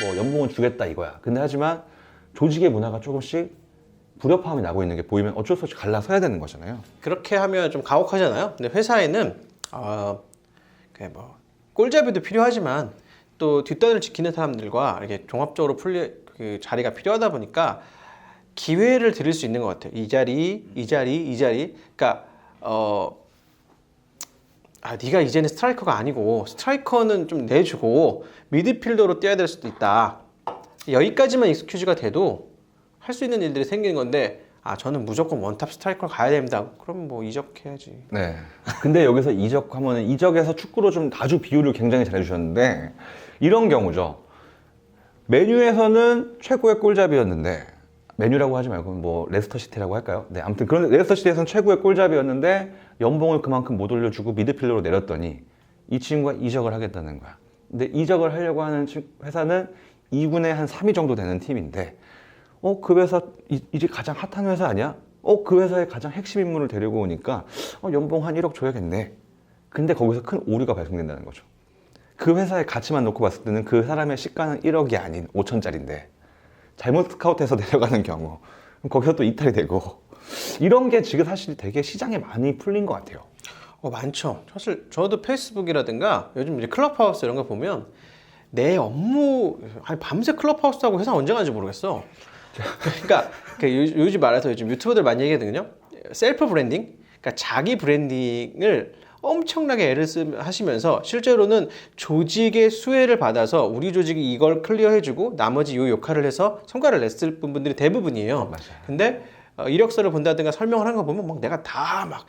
뭐 연봉은 주겠다 이거야. 근데 하지만 조직의 문화가 조금씩 불협화음이 나고 있는 게 보이면 어쩔 수 없이 갈라서야 되는 거잖아요. 그렇게 하면 좀 가혹하잖아요. 근데 회사에는 어, 그뭐 꼴잡이도 필요하지만 또 뒷단을 지키는 사람들과 이렇게 종합적으로 풀리 그 자리가 필요하다 보니까 기회를 드릴 수 있는 것 같아요. 이 자리, 이 자리, 이 자리. 그러니까 어. 아, 네가 이제는 스트라이커가 아니고 스트라이커는 좀 내주고 미드필더로 뛰어야 될 수도 있다. 여기까지만 익스큐즈가 돼도 할 수 있는 일들이 생기는 건데 아 저는 무조건 원탑 스트라이커로 가야 됩니다. 그럼 뭐 이적해야지. 네. 근데 여기서 이적하면 이적에서 축구로 좀 아주 비율을 굉장히 잘 해주셨는데 이런 경우죠. 메뉴에서는 최고의 골잡이였는데 메뉴라고 하지 말고 뭐 레스터 시티라고 할까요? 네, 아무튼 그런 레스터 시티에서는 최고의 골잡이였는데 연봉을 그만큼 못 올려주고 미드필더로 내렸더니 이 친구가 이적을 하겠다는 거야. 근데 이적을 하려고 하는 친- 회사는 2군에 한 3위 정도 되는 팀인데 어, 그 회사 이- 이제 가장 핫한 회사 아니야? 어, 그 회사의 가장 핵심 인물을 데리고 오니까 어, 연봉 한 1억 줘야겠네. 근데 거기서 큰 오류가 발생된다는 거죠. 그 회사의 가치만 놓고 봤을 때는 그 사람의 시가는 1억이 아닌 5천짜리인데 잘못 스카우트해서 내려가는 경우 거기서 또 이탈이 되고 이런 게 지금 사실 되게 시장에 많이 풀린 것 같아요. 어 많죠. 사실 저도 페이스북이라든가 요즘 이제 클럽하우스 이런 거 보면 내 업무 아니 밤새 클럽하우스하고 회사 언제 가는지 모르겠어. 그러니까 그 요- 요즘 말해서 요즘 유튜버들 많이 얘기하거든요. 셀프 브랜딩, 그러니까 자기 브랜딩을 엄청나게 애를 쓰 하시면서 실제로는 조직의 수혜를 받아서 우리 조직이 이걸 클리어해주고 나머지 요 역할을 해서 성과를 냈을 분들이 대부분이에요. 맞아요. 근데 어, 이력서를 본다든가 설명을 하는 거 보면 막 내가 다 막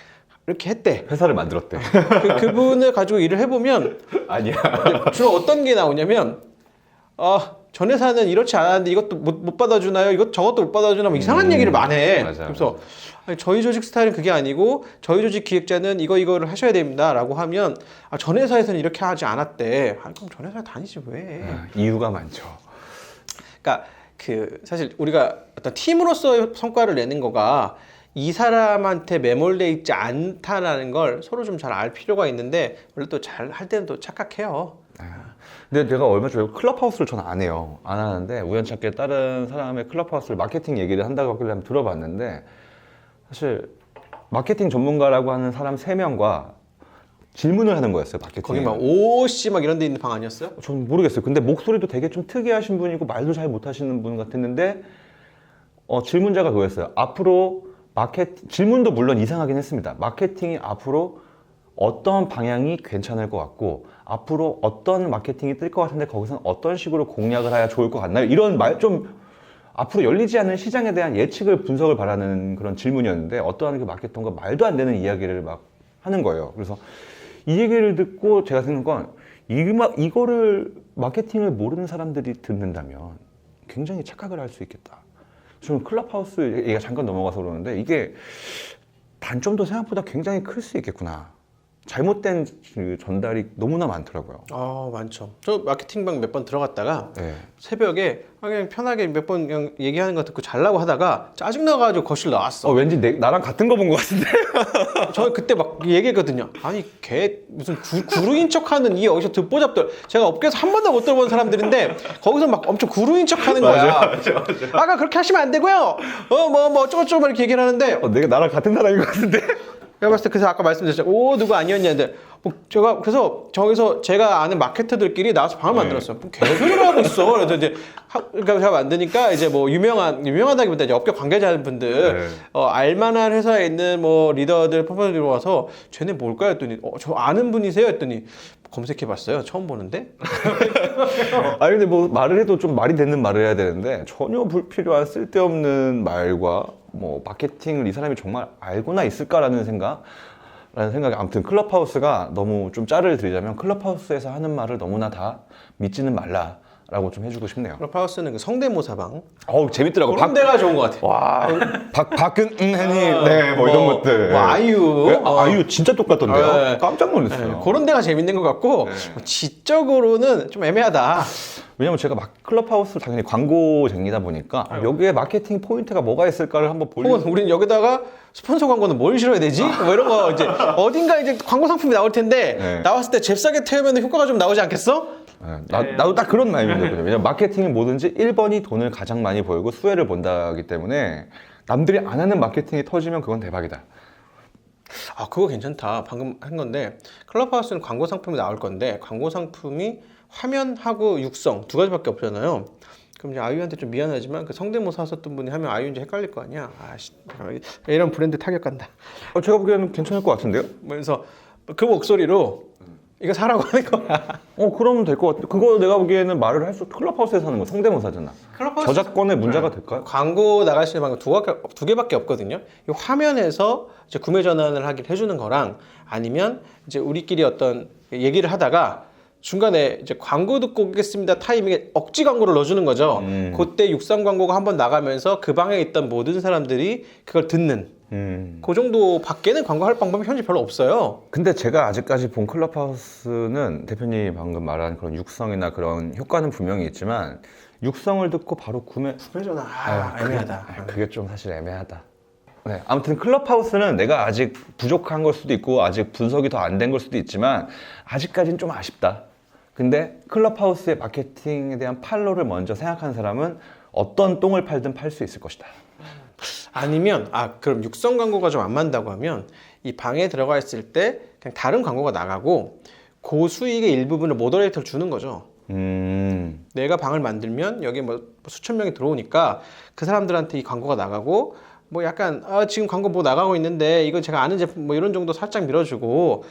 이렇게 했대. 회사를 만들었대. 그, 그분을 가지고 일을 해보면 아니야. 주로 어떤 게 나오냐면 아, 전 회사는 이렇지 않았는데 이것도 못, 못 받아주나요? 이것 저것도 못 받아주나? 뭐 이상한 음, 얘기를 많이 해. 맞아요, 그래서 아니, 저희 조직 스타일은 그게 아니고 저희 조직 기획자는 이거 이거를 하셔야 됩니다라고 하면 아, 전 회사에서는 이렇게 하지 않았대. 아, 그럼 전 회사에 다니지 왜? 아, 이유가 많죠. 그러니까 그 사실 우리가 어떤 팀으로서 성과를 내는 거가 이 사람한테 매몰돼 있지 않다라는 걸 서로 좀 잘 알 필요가 있는데 원래 또 잘 할 때는 또 착각해요. 근데 제가 얼마 전에 클럽하우스를 저는 안 해요. 안 하는데 우연찮게 다른 사람의 클럽하우스를 마케팅 얘기를 한다고 하길래 한번 들어봤는데 사실 마케팅 전문가라고 하는 사람 세명과 질문을 하는 거였어요. 마케팅. 거기 막 OC 막 이런 데 있는 방 아니었어요? 저는 모르겠어요. 근데 목소리도 되게 좀 특이하신 분이고 말도 잘 못하시는 분 같았는데 어, 질문자가 그거였어요. 앞으로 마케팅 질문도 물론 이상하긴 했습니다. 마케팅이 앞으로 어떤 방향이 괜찮을 것 같고 앞으로 어떤 마케팅이 뜰 것 같은데 거기서는 어떤 식으로 공략을 해야 좋을 것 같나요? 이런 말 좀 앞으로 열리지 않는 시장에 대한 예측을 분석을 바라는 그런 질문이었는데 어떠한 그 마케팅과 말도 안 되는 이야기를 막 하는 거예요. 그래서 이 얘기를 듣고 제가 생각한 건 이, 마- 이거를 마케팅을 모르는 사람들이 듣는다면 굉장히 착각을 할 수 있겠다. 저는 클럽하우스 얘기가 잠깐 넘어가서 그러는데 이게 단점도 생각보다 굉장히 클 수 있겠구나. 잘못된 그 전달이 너무나 많더라고요. 아 많죠. 저 마케팅방 몇 번 들어갔다가 네. 새벽에 그냥 편하게 몇 번 그냥 얘기하는 거 듣고 잘라고 하다가 짜증 나가지고 거실 나왔어. 어, 왠지 내, 나랑 같은 거 본 것 같은데? 저 그때 막 얘기했거든요. 아니 걔 무슨 구, 구루인 척하는 이 어디서 듣보잡들 제가 업계에서 한 번도 못 들어본 사람들인데 거기서 막 엄청 구루인 척하는 거야. 아까 그렇게 하시면 안 되고요. 어뭐뭐 어쩌고저쩌고 이렇게 얘기를 하는데 어, 내가 나랑 같은 사람인 것 같은데? 제가 봤을 때 그래서 아까 말씀드렸죠. 오 누구 아니었냐는데 뭐 제가 그래서 저기서 제가 아는 마케터들끼리 나와서 방을 만들었어요. 뭐 개소리를 하고 있어. 그래서 이제 하, 그러니까 제가 만드니까 이제 뭐 유명한 유명하다기보다 이제 업계 관계자분들 네. 어, 알만한 회사에 있는 뭐 리더들 퍼포먼들이 와서 쟤네 뭘까요? 했더니 어, 저 아는 분이세요? 했더니 검색해봤어요. 처음 보는데 아니 근데 뭐 말을 해도 좀 말이 되는 말을 해야 되는데 전혀 불필요한 쓸데없는 말과 뭐 마케팅을 이 사람이 정말 알고나 있을까라는 생각 라는 생각이 아무튼 클럽하우스가 너무 좀 짤을 드리자면 클럽하우스에서 하는 말을 너무나 다 믿지는 말라 라고 좀 해주고 싶네요. 클럽하우스는 그 성대모사방 어우 재밌더라고. 그런 데가 좋은 것 같아요. 와, 박 박근혜님, 네, 뭐 이런 뭐, 것들. 뭐 아이유. 네, 아, 아이유 진짜 똑같던데요. 네. 깜짝 네, 놀랐어요. 그런 데가 재밌는 것 같고 뭐 지적으로는 좀 애매하다. 왜냐면 제가 막 클럽하우스 당연히 광고쟁이다 보니까 여기에 마케팅 포인트가 뭐가 있을까를 한번 보려고 혹은 우리는 여기다가 스폰서 광고는 뭘 실어야 되지? 뭐 이런 거 이제 어딘가 이제 광고 상품이 나올 텐데 네. 나왔을 때 잽싸게 태우면 효과가 좀 나오지 않겠어? 예, 나, 나도 딱 그런 마음이거든요. 왜냐면 마케팅이 뭐든지 1번이 돈을 가장 많이 벌고 수혜를 본다기 때문에 남들이 안 하는 마케팅이 터지면 그건 대박이다. 아 그거 괜찮다. 방금 한 건데 클럽하우스는 광고 상품이 나올 건데 광고 상품이 화면하고 육성 두 가지밖에 없잖아요. 그럼 이제 아이유한테 좀 미안하지만 그 성대모사 하셨던 분이 하면 아이유인지 헷갈릴 거 아니야? 아씨 이런 브랜드 타격 간다. 어, 제가 보기에는 괜찮을 것 같은데요? 그래서 그 목소리로 이거 사라고 하는 거야 어, 그러면 될 것 같아. 그거 내가 보기에는 말을 할 수, 클럽하우스에서 하는 거 성대모사잖아. 클럽하우스 저작권의 문제가 될까요? 광고 나갈 수 있는 방법 두, 가- 두 개밖에 없거든요. 이 화면에서 이제 구매 전환을 하긴 해주는 거랑 아니면 이제 우리끼리 어떤 얘기를 하다가 중간에 이제 광고 듣고 오겠습니다 타이밍에 억지 광고를 넣어주는 거죠. 음. 그때 육상 광고가 한번 나가면서 그 방에 있던 모든 사람들이 그걸 듣는 음. 그 정도 밖에는 광고할 방법이 현재 별로 없어요. 근데 제가 아직까지 본 클럽하우스는 대표님이 방금 말한 그런 육성이나 그런 효과는 분명히 있지만 육성을 듣고 바로 구매 구매 전환 아, 애매하다. 아, 그게 좀 사실 애매하다. 네, 아무튼 클럽하우스는 내가 아직 부족한 걸 수도 있고 아직 분석이 더 안 된 걸 수도 있지만 아직까지는 좀 아쉽다. 근데 클럽하우스의 마케팅에 대한 팔로를 먼저 생각하는 사람은 어떤 똥을 팔든 팔 수 있을 것이다. 아니면 아 그럼 육성 광고가 좀 안 맞는다고 하면 이 방에 들어가 있을 때 그냥 다른 광고가 나가고 그 수익의 일부분을 모더레이터를 주는 거죠. 음, 내가 방을 만들면 여기 뭐 수천 명이 들어오니까 그 사람들한테 이 광고가 나가고 뭐 약간 아 지금 광고 뭐 나가고 있는데 이거 제가 아는 제품 뭐 이런 정도 살짝 밀어주고 그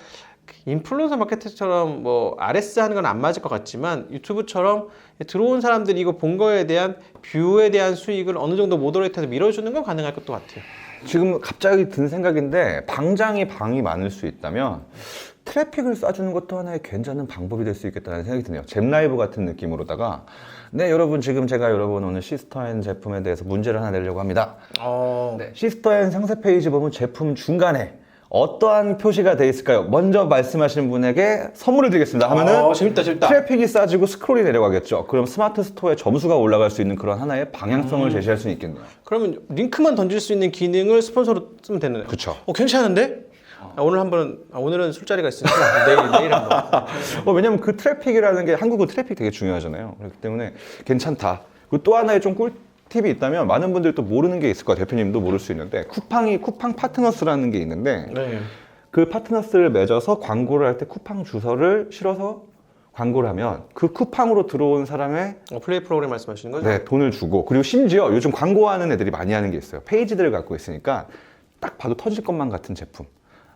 인플루언서 마케팅처럼 뭐 RS 하는 건 안 맞을 것 같지만 유튜브처럼 들어온 사람들이 이거 본 거에 대한 뷰에 대한 수익을 어느 정도 모더레이터에서 밀어주는 건 가능할 것도 같아요. 지금 갑자기 든 생각인데 방장이 방이 많을 수 있다면 트래픽을 쏴주는 것도 하나의 괜찮은 방법이 될 수 있겠다는 생각이 드네요. 잼라이브 같은 느낌으로다가 네 여러분 지금 제가 여러분 오늘 시스터앤 제품에 대해서 문제를 하나 내려고 합니다. 어, 네, 시스터앤 상세 페이지 보면 제품 중간에 어떠한 표시가 돼 있을까요? 먼저 말씀하시는 분에게 선물을 드리겠습니다. 하면은 어, 재밌다, 재밌다. 트래픽이 싸지고 스크롤이 내려가겠죠. 그럼 스마트 스토어에 점수가 올라갈 수 있는 그런 하나의 방향성을 제시할 수 있겠네요. 그러면 링크만 던질 수 있는 기능을 스폰서로 쓰면 되는 거예요. 그쵸. 어, 괜찮은데? 아, 오늘 한번 아, 오늘은 술자리가 있으니까 내일 내일 한번. 어, 왜냐면 그 트래픽이라는 게 한국은 트래픽 되게 중요하잖아요. 그렇기 때문에 괜찮다. 그리고 또 하나의 좀 꿀 팁이 있다면 많은 분들이 또 모르는 게 있을 거예요. 대표님도 모를 수 있는데 쿠팡이 쿠팡 파트너스라는 게 있는데 네. 그 파트너스를 맺어서 광고를 할 때 쿠팡 주소를 실어서 광고를 하면 그 쿠팡으로 들어온 사람의 어, 플레이 프로그램 말씀하시는 거죠? 네, 돈을 주고 그리고 심지어 요즘 광고하는 애들이 많이 하는 게 있어요. 페이지들을 갖고 있으니까 딱 봐도 터질 것만 같은 제품.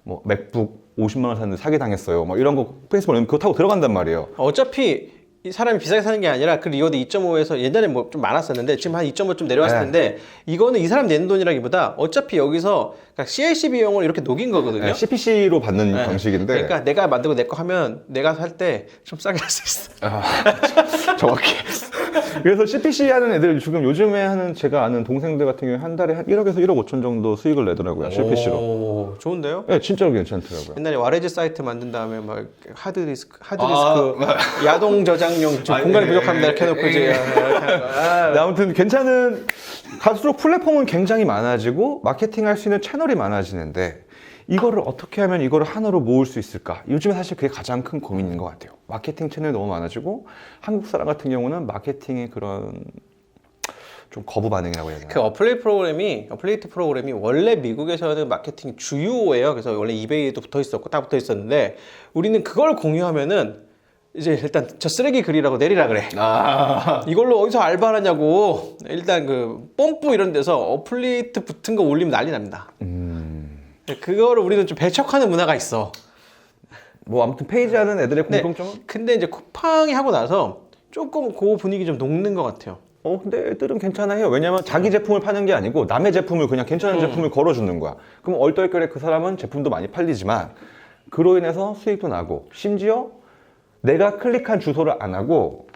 뭐 맥북 50만 원 샀는데 사기 당했어요. 뭐 이런 거 페이스북 올리면 그거 타고 들어간단 말이에요. 어차피 이 사람이 비싸게 사는 게 아니라 그 리워드 2.5에서 옛날에 뭐 좀 많았었는데 지금 한 2.5좀 내려왔을 네. 텐데 이거는 이 사람 내는 돈이라기보다 어차피 여기서 그러니까 CIC 비용을 이렇게 녹인 거거든요. 네, CPC로 받는 네. 방식인데 그러니까 내가 만들고 내 거 하면 내가 살 때 좀 싸게 할 수 있어. 아, 정확히. 그래서 CPC 하는 애들 지금 요즘에 하는 제가 아는 동생들 같은 경우에 한 달에 한 1억에서 1억 5천 정도 수익을 내더라고요. CPC로. 오, 좋은데요? 네, 진짜로 괜찮더라고요. 옛날에 와레즈 사이트 만든 다음에 막 하드디스크, 아, 하드디스크 야동 저장용 좀 아, 공간이 예, 부족합니다 예, 이렇게 해놓고 예, 이제 예. 거야. 네, 아무튼 괜찮은 갈수록 플랫폼은 굉장히 많아지고 마케팅 할 수 있는 채널이 많아지는데 이거를 어떻게 하면 이거를 하나로 모을 수 있을까? 요즘에 사실 그게 가장 큰 고민인 것 같아요. 마케팅 채널이 너무 많아지고 한국 사람 같은 경우는 마케팅의 그런 좀 거부 반응이라고 해야 되나? 그 어플레이 프로그램이 어플레이트 프로그램이 원래 미국에서는 마케팅 주요예요. 그래서 원래 이베이에도 붙어 있었고 다 붙어 있었는데 우리는 그걸 공유하면은 이제 일단 저 쓰레기 글이라고 내리라 그래. 아, 이걸로 어디서 알바를 하냐고. 일단 그 뽐뿌 이런 데서 어플레이트 붙은 거 올리면 난리 납니다. 음, 그거를 우리는 좀 배척하는 문화가 있어. 뭐 아무튼 페이지 하는 애들의 네. 공통점은 근데 이제 쿠팡이 하고 나서 조금 그 분위기 좀 녹는 것 같아요. 어 근데 애들은 괜찮아 해요. 왜냐면 자기 제품을 파는 게 아니고 남의 제품을 그냥 괜찮은 제품을 걸어주는 거야. 그럼 얼떨결에 그 사람은 제품도 많이 팔리지만 그로 인해서 수익도 나고 심지어 내가 클릭한 주소를 안 하고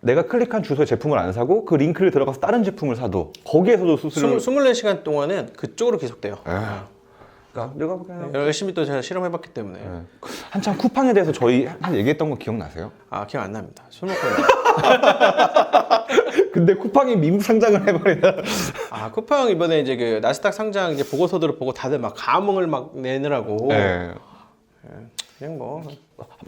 내가 클릭한 주소의 제품을 안 사고 그 링크를 들어가서 다른 제품을 사도 거기에서도 수수료. 24시간 동안은 그쪽으로 계속돼요. 그러니까 내가 보기에는 열심히 또 제가 실험해봤기 때문에. 네. 한참 쿠팡에 대해서 저희 한 얘기했던 거 기억나세요? 아, 기억 안 납니다. 술 먹고. 근데 쿠팡이 미국 상장을 해버리나? 아, 쿠팡 이번에 이제 그 나스닥 상장 이제 보고서들을 보고 다들 막 감흥을 막 내느라고. 네. 그냥 뭐.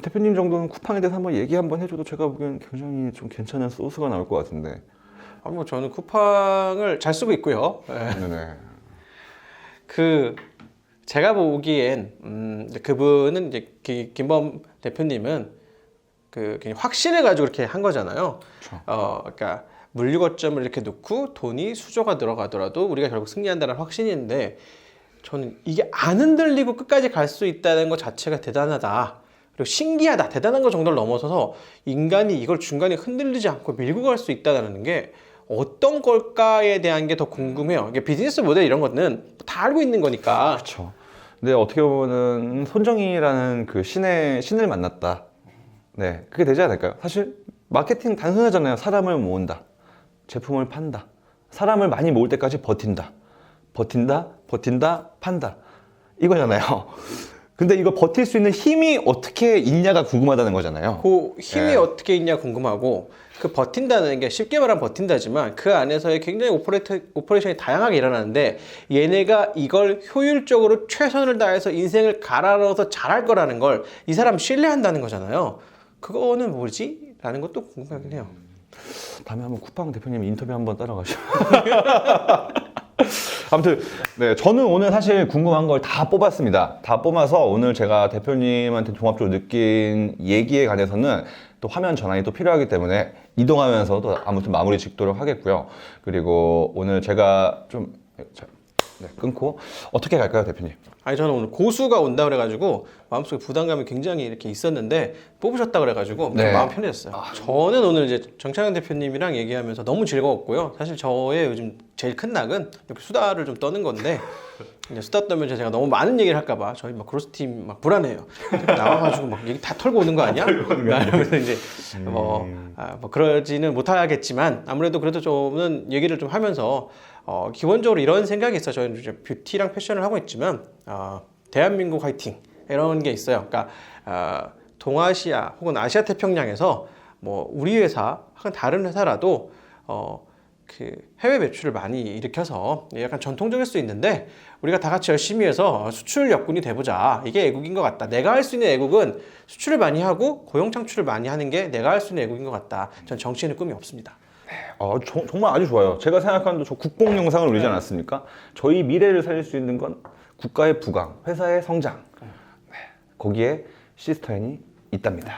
대표님 정도는 쿠팡에 대해서 한번 얘기 한번 해줘도 제가 보기엔 굉장히 좀 괜찮은 소스가 나올 것 같은데. 아, 뭐 저는 쿠팡을 잘 쓰고 있고요. 예. 네네. 그 제가 보기엔 음, 그분은 이제 기- 김범 대표님은 그 확신을 가지고 이렇게 한 거잖아요. 그렇죠. 어, 그러니까 물류 거점을 이렇게 놓고 돈이 수조가 들어가더라도 우리가 결국 승리한다는 확신인데 저는 이게 안 흔들리고 끝까지 갈 수 있다는 것 자체가 대단하다. 그리고 신기하다, 대단한 것 정도를 넘어서서 인간이 이걸 중간에 흔들리지 않고 밀고 갈 수 있다는 게 어떤 걸까에 대한 게 더 궁금해요. 이게 비즈니스 모델 이런 거는 다 알고 있는 거니까. 그렇죠. 근데 어떻게 보면은 손정희라는 그 신의 신을 만났다. 네, 그게 되지 않을까요? 사실 마케팅 단순하잖아요. 사람을 모은다, 제품을 판다, 사람을 많이 모을 때까지 버틴다, 버틴다, 버틴다, 판다 이거잖아요. 근데 이거 버틸 수 있는 힘이 어떻게 있냐가 궁금하다는 거잖아요. 그 힘이 네. 어떻게 있냐 궁금하고 그 버틴다는 게 쉽게 말하면 버틴다지만 그 안에서의 굉장히 오퍼레이터, 오퍼레이션이 다양하게 일어나는데 얘네가 이걸 효율적으로 최선을 다해서 인생을 갈아 넣어서 잘할 거라는 걸 이 사람 신뢰한다는 거잖아요. 그거는 뭐지? 라는 것도 궁금하긴 해요. 다음에 한번 쿠팡 대표님 인터뷰 한번 따라가시죠. 아무튼 네 저는 오늘 사실 궁금한 걸 다 뽑았습니다. 다 뽑아서 오늘 제가 대표님한테 종합적으로 느낀 얘기에 관해서는 또 화면 전환이 또 필요하기 때문에 이동하면서 또 아무튼 마무리 짓도록 하겠고요. 그리고 오늘 제가 좀 자, 네, 끊고 어떻게 갈까요, 대표님? 아니 저는 오늘 고수가 온다 그래가지고 마음속에 부담감이 굉장히 이렇게 있었는데 뽑으셨다 그래가지고 좀 네. 마음 편해졌어요. 저는 오늘 이제 정창현 대표님이랑 얘기하면서 너무 즐거웠고요. 사실 저의 요즘 제일 큰 낙은 이렇게 수다를 좀 떠는 건데 이제 수다 떠면 제가 너무 많은 얘기를 할까봐 저희 막 크로스 팀막 불안해요. 나와가지고 막 얘기 다 털고 오는 거 아니야? 그래서 이제 뭐, 아, 뭐 그러지는 못하겠지만 아무래도 그래도 저는 얘기를 좀 하면서 어, 기본적으로 이런 생각이 있어요. 저희는 이제 뷰티랑 패션을 하고 있지만 어, 대한민국 화이팅! 이런 게 있어요. 그러니까 어, 동아시아 혹은 아시아 태평양에서 뭐 우리 회사 혹은 다른 회사라도 어, 그 해외 매출을 많이 일으켜서 약간 전통적일 수 있는데 우리가 다 같이 열심히 해서 수출 역군이 돼보자. 이게 애국인 것 같다. 내가 할 수 있는 애국은 수출을 많이 하고 고용 창출을 많이 하는 게 내가 할 수 있는 애국인 것 같다. 전 정치에는 꿈이 없습니다 어, 저- 정말 아주 좋아요. 제가 생각하는 저 국뽕 영상을 올리지 않았습니까? 저희 미래를 살릴 수 있는 건 국가의 부강, 회사의 성장. 네, 거기에 시스터연이 있답니다.